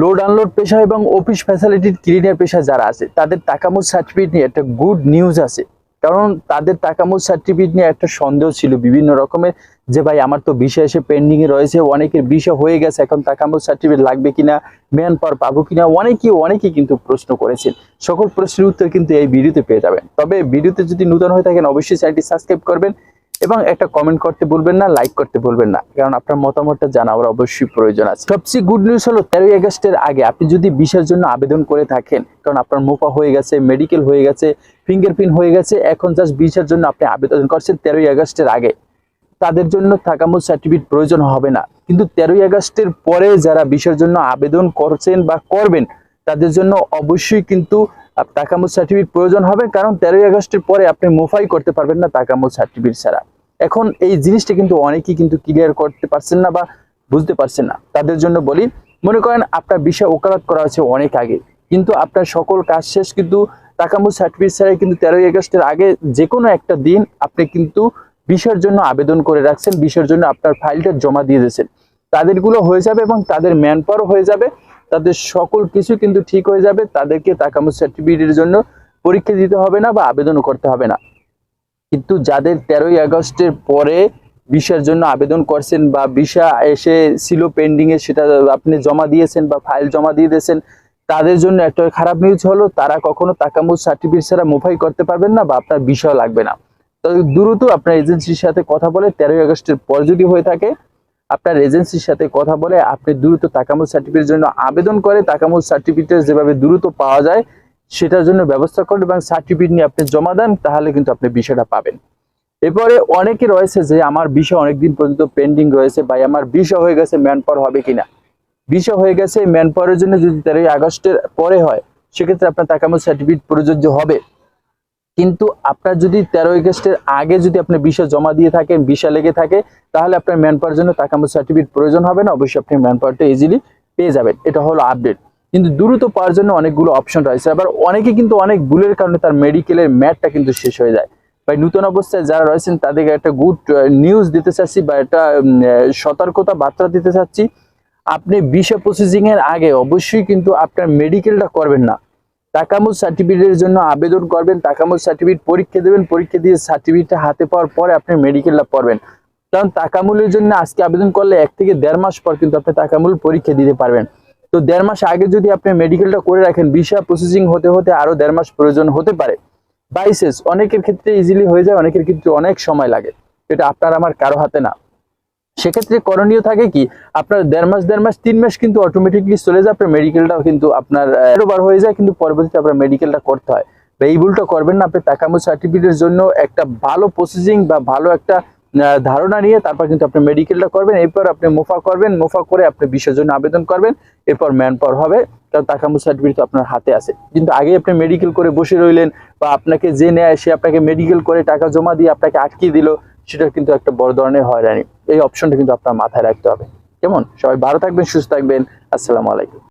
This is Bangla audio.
লোড আনলোড পেশা এবং অফিস ফ্যাসিলিটি ক্লিনার পেশা যারা আছে, তাদের টাকামুজ সার্টিফিকেট নিয়ে একটা গুড নিউজ আছে। কারণ তাদের টাকামুজ সার্টিফিকেট নিয়ে একটা সন্দেহ ছিল বিভিন্ন রকমের যে ভাই আমার তো বিষয় এসে পেন্ডিং এ রয়েছে, অনেকের বিষয় হয়ে গেছে, এখন টাকামুজ সার্টিফিকেট লাগবে কিনা ম্যান পাওয়ার পাবো কিনা, অনেকেই অনেকেই কিন্তু প্রশ্ন করেছেন। সকল প্রশ্নের উত্তর কিন্তু এই ভিডিওতে পেয়ে যাবেন। তবে ভিডিওতে যদি নূতন হয়ে থাকেন, অবশ্যই চ্যানেলটি সাবস্ক্রাইব করবেন। এবং একটা কমেন্ট করতে বলবেন না লাইক করতে বলবেন না। কারণ আপনার মতামতটা জানা অবশ্যই প্রয়োজন আছে। সবচেয়ে গুড নিউজ হলো তেরোই আগস্টের আগে আপনি যদি ভিসার জন্য আবেদন করে থাকেন, কারণ আপনার মোপা হয়ে গেছে মেডিকেল হয়ে গেছে ফিঙ্গারপ্রিন্ট হয়ে গেছে, এখন জাস্ট ভিসার জন্য আপনি আবেদন করছেন তেরোই আগস্টের আগে। তাদের জন্য থাকামুজ সার্টিফিকেট প্রয়োজন হবে না। কিন্তু তেরোই আগস্টের পরে যারা ভিসার জন্য আবেদন করছেন বা করবেন, তাদের জন্য অবশ্যই কিন্তু তাকামুজ সার্টিফিকেট প্রয়োজন হবে, কারণ তেরোই আগস্টের পরে আপনি মুফাই করতে পারবেন না তাকামুজ সার্টিফিকেট ছাড়া। এখন এই জিনিসটা কিন্তু অনেকেই কিন্তু ক্লিয়ার করতে পারছেন না বা বুঝতে পারছেন না। তাদের জন্য বলি, মনে করেন আপনার বিষয় ওকালত করা হয়েছে অনেক আগে, কিন্তু আপনার সকল কাজ শেষ, কিন্তু তাকামুজ সার্টিফিকেট ছাড়াই কিন্তু তেরোই আগস্টের আগে যে কোনো একটা দিন আপনি কিন্তু বিষয়ের জন্য আবেদন করে রাখছেন, বিষয়ের জন্য আপনার ফাইলটা জমা দিয়ে দিয়েছেন। তাদেরগুলো হয়ে যাবে এবং তাদের ম্যান হয়ে যাবে। তাদের সকল কিছু কিন্তু ঠিক হয়ে যাবে। তাদেরকে তাকামুজ সার্টিফিকেটের জন্য পরীক্ষা দিতে হবে না বা আবেদনও করতে হবে না। কিন্তু যাদের তেরোই আগস্টের পরে ভিসার জন্য আবেদন করছেন বা ভিসা এসে ছিল পেন্ডিং এ, সেটা আপনি জমা দিয়েছেন বা ফাইল জমা দিয়ে দিয়েছেন, তাদের জন্য একটা খারাপ নিউজ হলো, তারা কখনো তাকামুজ সার্টিফিকেট ছাড়া মুফাই করতে পারবেন না বা আপনার বিষয় লাগবে না। তো দ্রুত আপনার এজেন্সির সাথে কথা বলে তেরোই আগস্টের পর যদি হয়ে থাকে আপনার এজেন্সির সাথে কথা বলে আপনি দ্রুত তাকামুজ সার্টিফিকেটের জন্য আবেদন করে তাকামুজ সার্টিফিকেট যেভাবে দ্রুত পাওয়া যায়, সেটার জন্য ব্যবস্থা করেন এবং সার্টিফিকেট নিয়ে আপনি জমা দেন, তাহলে কিন্তু আপনি বিষয়টা পাবেন। এরপরে অনেকে রয়েছে যে আমার বিষয় অনেকদিন পর্যন্ত পেন্ডিং রয়েছে বা আমার বিষয় হয়ে গেছে ম্যান পাওয়ার হবে কিনা? বিষয় হয়ে গেছে ম্যান পাওয়ারের জন্য যদি তেরোই আগস্টের পরে হয়, সেক্ষেত্রে আপনার তাকামুজ সার্টিফিকেট প্রযোজ্য হবে। কিন্তু আপনার যদি তেরো আগস্টের আগে যদি আপনি বিষয় জমা দিয়ে থাকেন বিষয় লেগে থাকে, তাহলে আপনার ম্যান পাওয়ার জন্য তাকামুজ সার্টিফিকেট প্রয়োজন হবে না। অবশ্যই আপনি ম্যান পাওয়ারটা ইজিলি পেয়ে যাবেন। এটা হলো আপডেট কিন্তু দ্রুত পাওয়ার জন্য অনেকগুলো অপশন রয়েছে। আবার অনেকে কিন্তু অনেক ভুলের কারণে তার মেডিকেলের ম্যাটটা কিন্তু শেষ হয়ে যায়। বা নতুন অবস্থায় যারা রয়েছেন, তাদেরকে একটা গুড নিউজ দিতে চাচ্ছি বা একটা সতর্কতা বার্তা দিতে চাচ্ছি। আপনি ভিসা প্রসেসিং এর আগে অবশ্যই কিন্তু আপনার মেডিকেলটা করবেন না। তাকামুজ সার্টিফিকেটের জন্য আবেদন করবেন তাকামুজ সার্টিফিকেট পরীক্ষা দেবেন, পরীক্ষা দিয়ে সার্টিফিকেটটা হাতে পাওয়ার পরে আপনি মেডিকেলটা পড়বেন। কারণ তাকামুলের জন্য আজকে আবেদন করলে এক থেকে দেড় মাস পর কিন্তু আপনি তাকামুল পরীক্ষা দিতে পারবেন। তো দেড় মাস আগে যদি আপনি মেডিকেলটা করে রাখেন ভিসা প্রসেসিং হতে হতে আরও দেড় মাস প্রয়োজন হতে পারে। বাইসেস অনেকের ক্ষেত্রে ইজিলি হয়ে যায়, অনেকের ক্ষেত্রে অনেক সময় লাগে। এটা আপনার, আমার কারও হাতে না। সেক্ষেত্রে করণীয় থাকে কি, আপনার দেড় মাস দেড় মাস, তিন মাস কিন্তু অটোমেটিকলি চলে যায়, আপনার মেডিকেলটাও কিন্তু আপনার বার হয়ে যায়, কিন্তু পরবর্তীতে আপনার মেডিকেলটা করতে হয়। বা এই ভুলটা করবেন না, আপনি টাকামো সার্টিফিকেটের জন্য একটা ভালো প্রসেসিং বা ভালো একটা ধারণা নিয়ে তারপর কিন্তু আপনি মেডিকেলটা করবেন। এরপর আপনি মুফা করবেন, মুফা করে আপনি বিষয়ের জন্য আবেদন করবেন, এরপর ম্যান পাওয়ার হবে কারণ টাকামো সার্টিফিকেট আপনার হাতে আছে। কিন্তু আগে আপনি মেডিকেল করে বসে রইলেন বা আপনাকে যে নেয়, সে আপনাকে মেডিকেল করে টাকা জমা দিয়ে আপনাকে আটকিয়ে দিল, সেটা কিন্তু একটা বড় ধরনের হয়রানি। এই অপশনটা কিন্তু আপনার মাথায় রাখতে হবে। কেমন? সবাই ভালো থাকবেন, সুস্থ থাকবেন। আসসালামু আলাইকুম।